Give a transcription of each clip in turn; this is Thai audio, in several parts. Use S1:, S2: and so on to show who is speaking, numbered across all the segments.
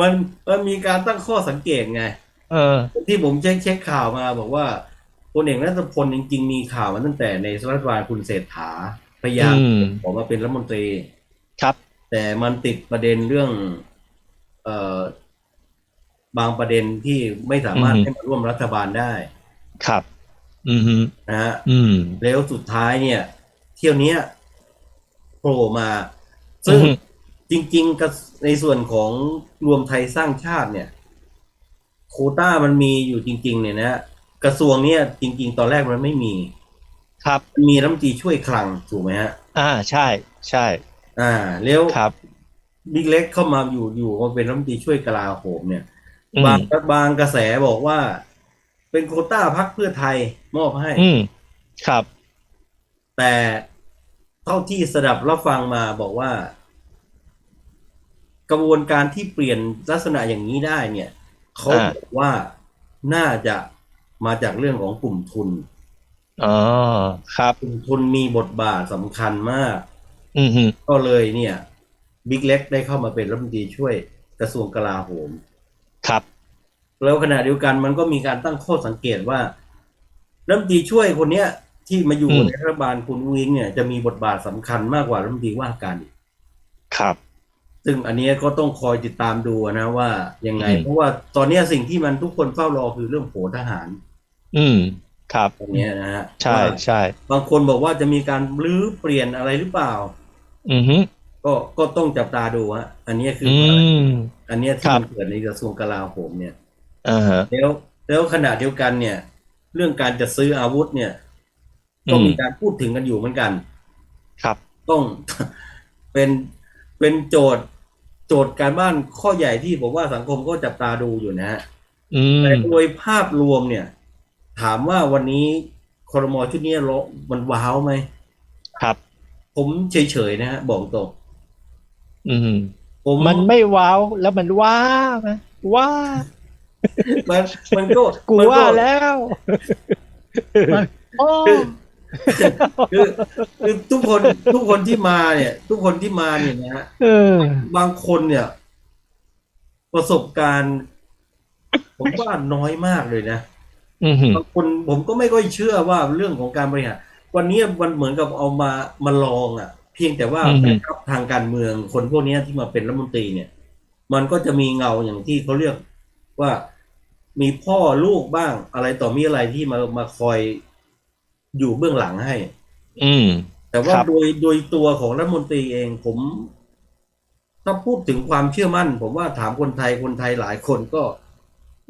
S1: มันมันมีการตั้งข้อสังเกตไง
S2: เออ
S1: ที่ผมเช็คเช็คข่าวมาบอกว่าพลเอกนัทพลจริงๆมีข่าวมาตั้งแต่ในรัฐบาลคุณเศรษฐาพยายาม
S2: อืม
S1: ออกมาเป็นรัฐมนตรี
S2: ครับ
S1: แต่มันติดประเด็นเรื่อง เอ่อบางประเด็นที่ไม่สามารถ
S2: อืม
S1: ให้มาร่วมรัฐบาลได้
S2: ครับ อืมฮึ
S1: นะฮะ
S2: อืม
S1: แล้วสุดท้ายเนี่ย เที่ยวเนี้ยโผล่มา ซึ่ง
S2: อือฮึ
S1: จริงๆกับในส่วนของรวมไทยสร้างชาติเนี่ยโควต้ามันมีอยู่จริง ๆ เนี่ยนะฮะกระทรวงเนี่ยจริง ๆ ตอนแรกมันไม่มี
S2: ครับ
S1: มันมีรัฐมนตรีช่วยคลังถูกไหมฮะ
S2: อ่าใช่ใช่
S1: อ่าแล้ว
S2: ครับ
S1: บิ๊กเล็กเข้ามาอยู่อยู่มาเป็นรัฐมนตรีช่วยกลาโหมเนี่ย
S2: อืม
S1: บางบางกระแสบอกว่า เป็นโควต้าพักเพื่อไทยมอบให้
S2: อืมครับ
S1: แต่เท่าที่สดับรับฟังมาบอกว่า กระบวนการที่เปลี่ยนลักษณะอย่างนี้ได้เนี่ยเขา
S2: อ่า
S1: บอกว่าน่าจะมาจากเรื่องของกลุ่มทุน
S2: อ๋อครับ
S1: กลุ่มทุนมีบทบาทสำคัญมาก
S2: อืมฮึ
S1: ก็เลยเนี่ยบิ๊กเล็กได้เข้ามาเป็นรัฐมนตรีช่วยกระทรวงกลาโหม
S2: ครับ
S1: แล้วขณะเดียวกันมันก็มีการตั้งข้อสังเกตว่ารัฐมนตรีช่วยคนเนี้ย ที่มาอยู่
S2: อืม
S1: ในรัฐบาลคุณอุ้งอิงเนี่ยจะมีบทบาทสำคัญมากกว่ารัฐมนตรีว่าการอีก
S2: ครับ
S1: ซึ่งอันเนี้ยก็ต้องคอยติดตามดูนะว่ายังไง
S2: อืม
S1: เพราะว่าตอนเนี้ยสิ่งที่มันทุกคนเฝ้ารอคือเรื่องโผทหาร
S2: อืมครับ
S1: ตรงเนี้ยนะฮะ
S2: ใช่
S1: ว่า
S2: ใช่
S1: บางคนบอกว่าจะมีการรื้อเปลี่ยนอะไรหรือเปล่า
S2: อืมฮึ
S1: ก็ก็ต้องจับตาดูฮะอันเนี้ยคือ
S2: อื
S1: อ
S2: ม
S1: อันเนี้ย
S2: ค
S1: ที่
S2: รับ
S1: มันเกิดในกระทรวงกลาโหมเนี่ย
S2: อ่าฮะ
S1: แล้วแล้วขณะเดียวกันเนี่ย เรื่องการจะซื้ออาวุธเนี่ย ก็
S2: อืม
S1: มีการพูดถึงกันอยู่เหมือนกัน
S2: ครับ
S1: ต้องเป็น เป็นโจทย์โจทย์การบ้านข้อใหญ่ที่ผมว่าสังคมก็จับตาดูอยู่นะฮะ
S2: อืม
S1: แต่โดยภาพรวมเนี่ย ถามว่าวันนี้คอรมอชุดนี้ร้องมันว้าวไหม
S2: ครับ
S1: ผมเฉยๆนะฮะบอกตรง
S2: อืม
S1: ผม
S2: มันไม่ว้าวแล้วมันว้าไหมว้า
S1: มันมันก็
S2: กู
S1: มัน
S2: ว่าแล้วโอ้
S1: คือคือทุกคนทุกคนที่มาเนี่ย ทุกคนที่มาเนี่ยนะฮะ
S2: เออ
S1: บางคนเนี่ย ประสบการณ์ ผมว่าน้อยมากเลยนะ
S2: อืมฮึ
S1: บางคนผมก็ไม่ค่อยเชื่อว่าเรื่องของการบริหารวันนี้มันเหมือนกับเอามามาลองอะ เพียงแต่ว่าแบ็คอัพทางการเมืองคนพวกนี้ที่มาเป็นรัฐมนตรีเนี่ย มันก็จะมีเงาอย่างที่เขาเรียกว่ามีพ่อลูกบ้างอะไรต่อมีอะไรที่มามาคอย อยู่เบื้องหลังให้
S2: อืม
S1: แต่ว่า
S2: ครับ
S1: โดยโดยตัวของรัฐมนตรีเองผม ถ้าพูดถึงความเชื่อมั่น ผมว่าถามคนไทยคนไทยหลายคนก็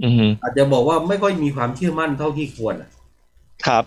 S2: อืมฮึ
S1: อาจจะบอกว่าไม่ค่อยมีความเชื่อมั่นเท่าที่ควรอะ
S2: ครับ